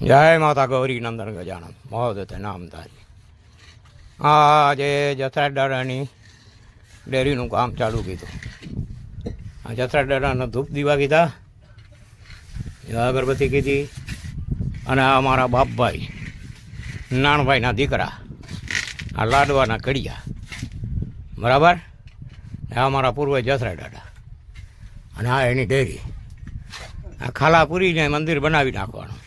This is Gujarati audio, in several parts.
જય માતા ગૌરી નંદન ગજાનંદ મહોદય નામ તારી આજે જથરા દાડાની ડેરીનું કામ ચાલુ કીધું. આ જથરા દાડાના ધૂપ દીવા કીધા અગરબત્તી કીધી, અને અમારા બાપભાઈ નાણભાઈના દીકરા, આ લાડવાના કડિયા. બરાબર? આ અમારા પૂર્વજ જથરા દાડા અને આ એની ડેરી. આ ખાલા પૂરીને મંદિર બનાવી નાખવાનું.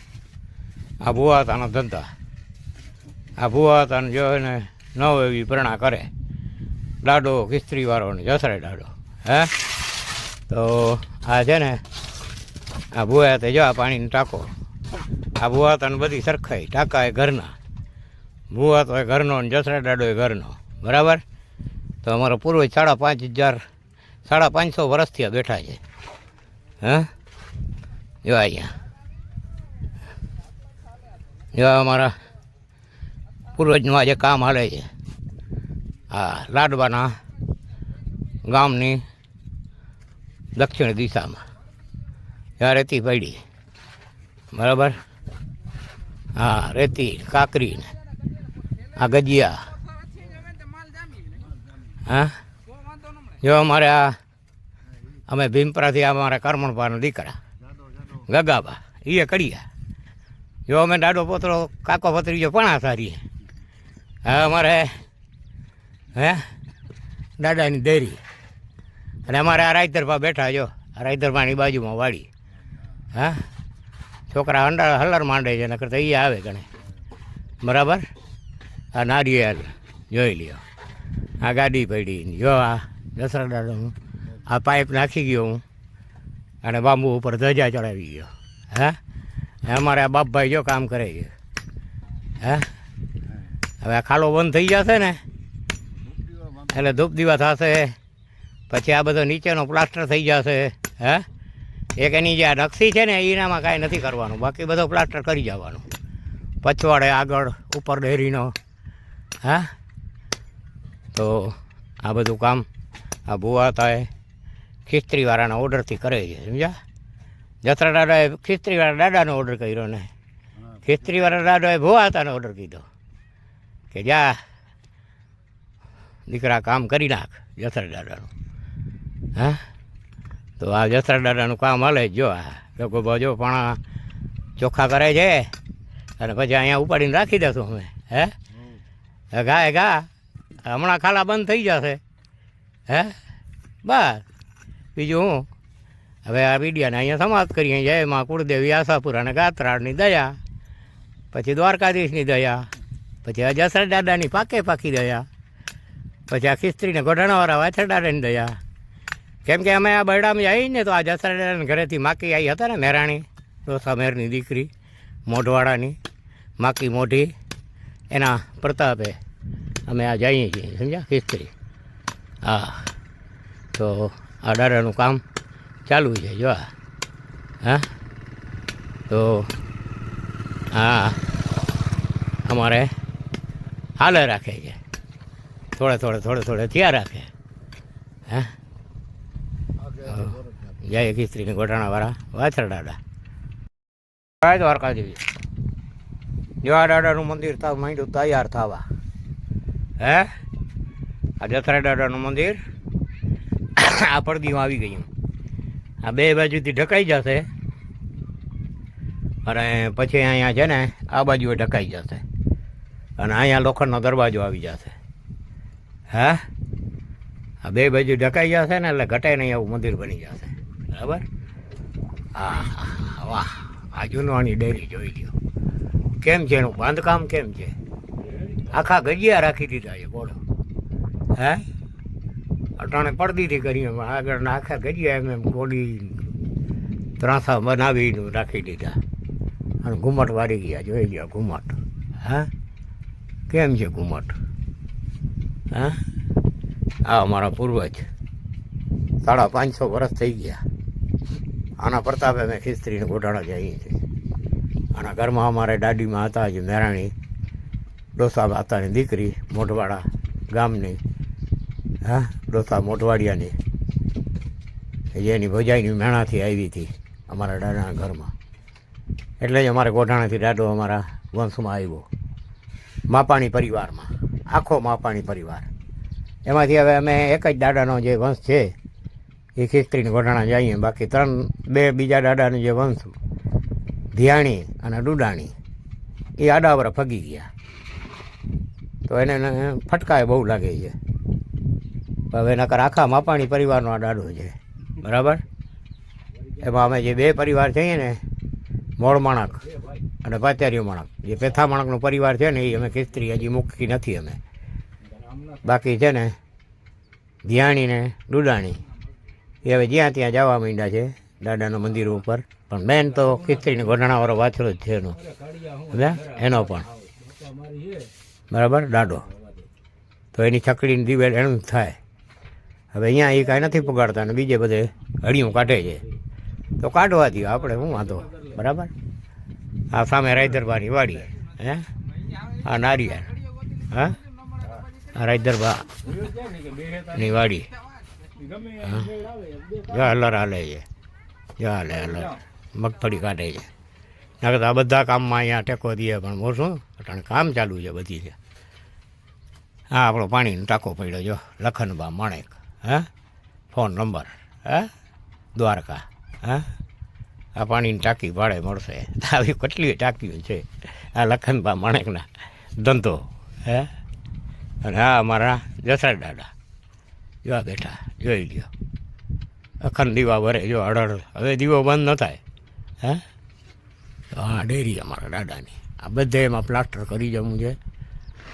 આ ભુવાતાનો ધંધા. આ ભુવાતાને જો એને નવ એવી પ્રેરણા કરે. દાડો કિસ્ત્રીવાળો ને જસરે દાડો. હે? તો આ છે ને આ ભુવા તે જો આ પાણીનો ટાંકો. આ ભુવાતાને બધી સરખાઈ, ટાંકા એ ઘરના. ભુવા તો એ ઘરનો ને જસરે દાડો એ ઘરનો. બરાબર? તો અમારો પૂર્વજ સાડા પાંચ હજાર, સાડા પાંચસો વર્ષથી બેઠા છે. હા? જો અહીંયા. જો અમારા પૂર્વજનું આજે કામ હાલે છે. હા લાડવાના ગામની દક્ષિણ દિશામાં. ત્યાં રેતી પડી. બરાબર? હા, રેતી, કાકરી આ ગજિયા. હા? જો અમારે આ, અમે ભીમપરાથી અમારા કરમણપાના દીકરા, ગગાબા એ કડિયા. જો અમે દાડો પોતરો, કાકો પતરીજો પણ સારી હા, અમારે, હે દાદાની ડેરી અને અમારે આ રાયતરપા બેઠા જો, આ રાયતરપાની બાજુમાં વાડી. હા, છોકરા હંડા, હલર માંડે છે, નકર તો એ આવે ગણે. બરાબર? આ નારિયેલ, જોઈ લ્યો. આ ગાડી પડી. જો આ દસરા દાદાનું આ પાઇપ નાખી ગયો હું, અને બાંબુ ઉપર ધજા ચડાવી ગયો. હા? અમારે આ બાપભાઈ જો કામ કરે છે. હે? હવે આ ખાલો બંધ થઈ જશે ને, એટલે ધૂપ દીવા થશે, પછી આ બધો નીચેનો પ્લાસ્ટર થઈ જશે, હે? એક એની જે આ નકશી છે ને, એનામાં કાંઈ નથી કરવાનું. બાકી બધો પ્લાસ્ટર કરી જવાનું. પછવાડે આગળ, ઉપર ડેરીનો, હા? તો આ બધું કામ આ ભુવા થાય, ખિસ્ત્રીવાળાના ઓર્ડરથી કરે છે, સમજ્યા? જત્રા દાદાએ ખિસ્ત્રીવાળા દાદાનો ઓર્ડર કર્યો ને. ખિસ્ત્રીવાળા દાદાએ ભોવાતાનો ઓર્ડર કીધો કે જા દીકરા કામ કરી નાખ જસરા દાદાનું. હા? તો આ જસરા દાદાનું કામ હાલે જ જો આ. લોકો બજો પણ ચોખ્ખા કરે છે અને પછી અહીંયા ઉપાડીને રાખી દેશું અમે. હે? હે ગા ગા હમણાં ખાલા બંધ થઈ જશે. હે? બસ. બીજું હું? હવે આ વિડિયાને અહીંયા સમાપ્ત કરીએ. જય માં કુળદેવી આશાપુર અને ગાત્રાળની દયા. પછી દ્વારકાધીશની દયા. પછી આ જસરા દાદાની પાકે પાકી દયા. પછી આ ખિસ્ત્રીને ગોઢાણાવાળા વાછર દાદાની દયા. કેમ કે અમે આ બરડામાં જઈએ ને તો આ જસરા દાદાને ઘરેથી માકી આવી હતા ને મેરાણી, ડોસા મેરની દીકરી મોઢવાડાની માકી મોઢી, એના પ્રતાપે અમે આ જઈએ છીએ, સમજ્યા? ખિસ્ત્રી. હા. તો આ દાદાનું કામ ચાલુ છે, જો હા? તો, હા. અમારે હાલે રાખે છે. થોડે થોડે થોડે થોડે થયા રાખે. હા? જય કિસ્ત્રીની ગોટાણાવાળા વાછર દાદા. જય દ્વારકાદેવી જોવા દાડાનું મંદિર તાવ માંડ્યું, તૈયાર થવા. હે? આ જથરા દાદાનું મંદિર, આ પડદીમાં આવી ગયું. આ બે બાજુથી ઢકાઈ જશે. અને પછી અહીંયા છે ને, આ બાજુએ ઢકાઈ જશે. અને અહીંયા લોખંડનો દરવાજો આવી જશે. હે? આ બે બાજુ ઢકાઈ જશે ને એટલે ઘટે નહીં એવું મંદિર બની જશે. બરાબર? હા વાહ. આ જૂનવાની ડેરી જોઈ લો કેમ છે એનું બાંધકામ કેમ છે? આખા ગજિયા રાખી દીધા છે, બોલો. હે? અટાણે પડદીથી કરી એમ આગળના આખા કરીએ એમ એમ ગોડી ત્રાસા બનાવીને રાખી દીધા. અને ઘુમટ વાળી ગયા, જોઈ ગયા ઘુમટ. હા? કેમ છે ઘુમટ? હા? આ અમારા પૂર્વજ. સાડા પાંચસો વર્ષ થઈ ગયા. આના પ્રતાપે મેં ખિસ્ત્રીને ગોઢાણા જઈએ છીએ આના ઘરમાં અમારે દાદીમાં હતા જે મેરાણી. ડોસા માતાની દીકરી, મોઢવાડા ગામની. હા ડોસા મોઢવાડિયાની. જેની ભજાઈની મેણાથી આવી હતી અમારા દાદાના ઘરમાં. એટલે જ અમારે ગોઢાણાથી દાડો અમારા વંશમાં આવ્યો. માપાણી પરિવારમાં, આખો માપાણી પરિવાર. એમાંથી હવે અમે એક જ દાદાનો જે વંશ છે, એ ખીસ્ત્રીને ગોઢાણા જઈએ. બાકી ત્રણ, બે બીજા દાદાનો જે વંશ, ધ્યાણી અને ડુડાણી, એ આડાવર ફગી ગયા. તો એને ફટકાય બહુ લાગે છે. હવે નકર આખા માપાણી પરિવારનો આ દાડો છે. બરાબર? એમાં અમે જે બે પરિવાર છીએ ને, મોળ માણક અને પાચાર્યો માણક. જે પેથા માણકનો પરિવાર છે ને, એ અમે ખેતરી હજી મૂકી નથી અમે. બાકી છે ને, ધ્યાણી ને ડુડાણી એ હવે જ્યાં ત્યાં જવા માંડ્યા છે, દાદાના મંદિર ઉપર. પણ મેન તો ખીસ્ત્રીને ગોઢાણાવાળો વાછરો જ છે એનો. સમજ્યા? એનો પણ. બરાબર? દાડો તો એની છકડીની દિવેલ એનું થાય. હવે અહીંયા એ કાંઈ નથી પગાડતા ને બીજે બધે હળિયું કાઢે છે. તો કાઢવા દો આપણે શું વાંધો બરાબર? આ સામે રાયદરબાની વાડી હે? આ નારિયેળ. હા? આ રાયદરબા વાડી હા? હલર હાલે છે. જ્યાં હાલે હલર. મગફળી કાઢે છે. નકર આ બધા કામમાં અહીંયા ટેકો દઈએ, પણ મોર શું? કારણ કામ ચાલુ છે બધી. છે હા, આપણો પાણીનો ટાંકો પડ્યો જો લખનબા માણેક. હે? ફોન નંબર, હા? દ્વારકા, હા? આ પાણીની ટાંકી ભાડે મળશે. આવી કેટલી ટાંકીઓ છે? આ લખનભા માણેકના ધંધો, હે? અને હા અમારા જસરા દાદા, જોવા બેઠા, જોઈ લ્યો. અખંડ દીવા ભરે, જો અડળ હવે દીવો બંધ ન થાય, હે? આ ડેરી અમારા દાદાની. આ બધે એમાં પ્લાસ્ટર કરી જવું છે.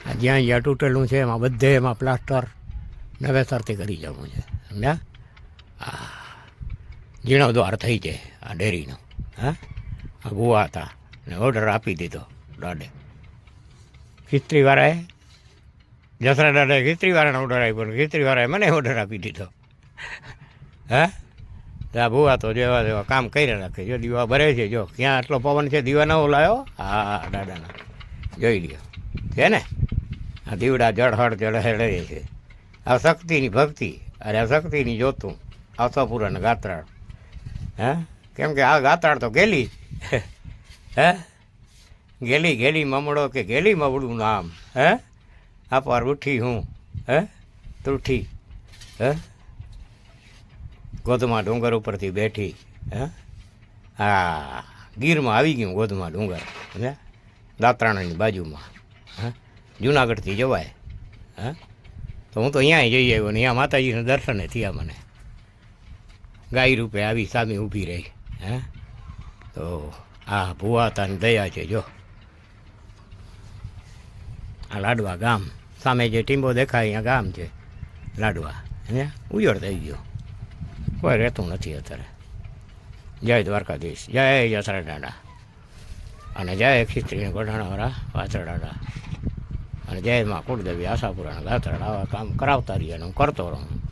આ જ્યાં જ્યાં તૂટેલું છે, એમાં બધે એમાં પ્લાસ્ટર નવેસરથી કરી જવું છે. સમજ્યા? હા જીર્ણોદ્વાર થઈ જાય આ ડેરીનો. હા? આ ભૂવા હતા. ને ઓર્ડર આપી દીધો દાડે. ખિસ્ત્રીવાળાએ જસરા દાદાએ ખિસ્ત્રીવાળાને ઓર્ડર આપ્યો ખિસ્ત્રીવાળાએ મને ઓર્ડર આપી દીધો. હે? આ ભૂવા તો જેવા જેવા કામ કરી રાખે. જો દીવા ભરે છે, જો ક્યાં આટલો પવન છે, દીવા નવો ઓલાયો? હા દાદાના જોઈ લ્યો. છે ને? આ દીવડા જળહળ જળહેળે છે. આ શક્તિની ભક્તિ અને શક્તિની જોતું. આશાપુર અને ગાત્રાળ હે? કેમ કે આ ગાત્રાળ તો ગેલી હે? ગેલી ગેલી મમડો કે ગેલી મમડું નામ. હે? આ પર ઉઠી હું. હે? તૂઠી. હે? ગોધમાં ડુંગર ઉપરથી બેઠી. હે? હા ગીરમાં આવી ગયું ગોધમાં ડુંગર. હે? દાત્રાણાની બાજુમાં. હા? જુનાગઢથી જવાય. હા? તો હું તો અહીંયા જઈ આવ્યો ને અહીંયા માતાજીના દર્શને થયા મને. ગાય રૂપે આવી સામે ઊભી રહી, હે? તો આ ભુવાતાની દયા છે, જો. આ લાડવા ગામ, સામે જે ટીંબો દેખાય, અહીંયા ગામ છે, લાડવા, હે? ઉજળ થઈ ગયો. કોઈ રહેતું નથી અત્યારે. જય દ્વારકાધીશ, જય યસરા દાદા. અને જય ખીસ્ત્રીને ગોઢાણાવાળા વાછરડાડા અને જય માં કુળદેવી આશાપુરાણ ગાથરણ આવા કામ કરાવતા રહીએ અને હું કરતો રહું.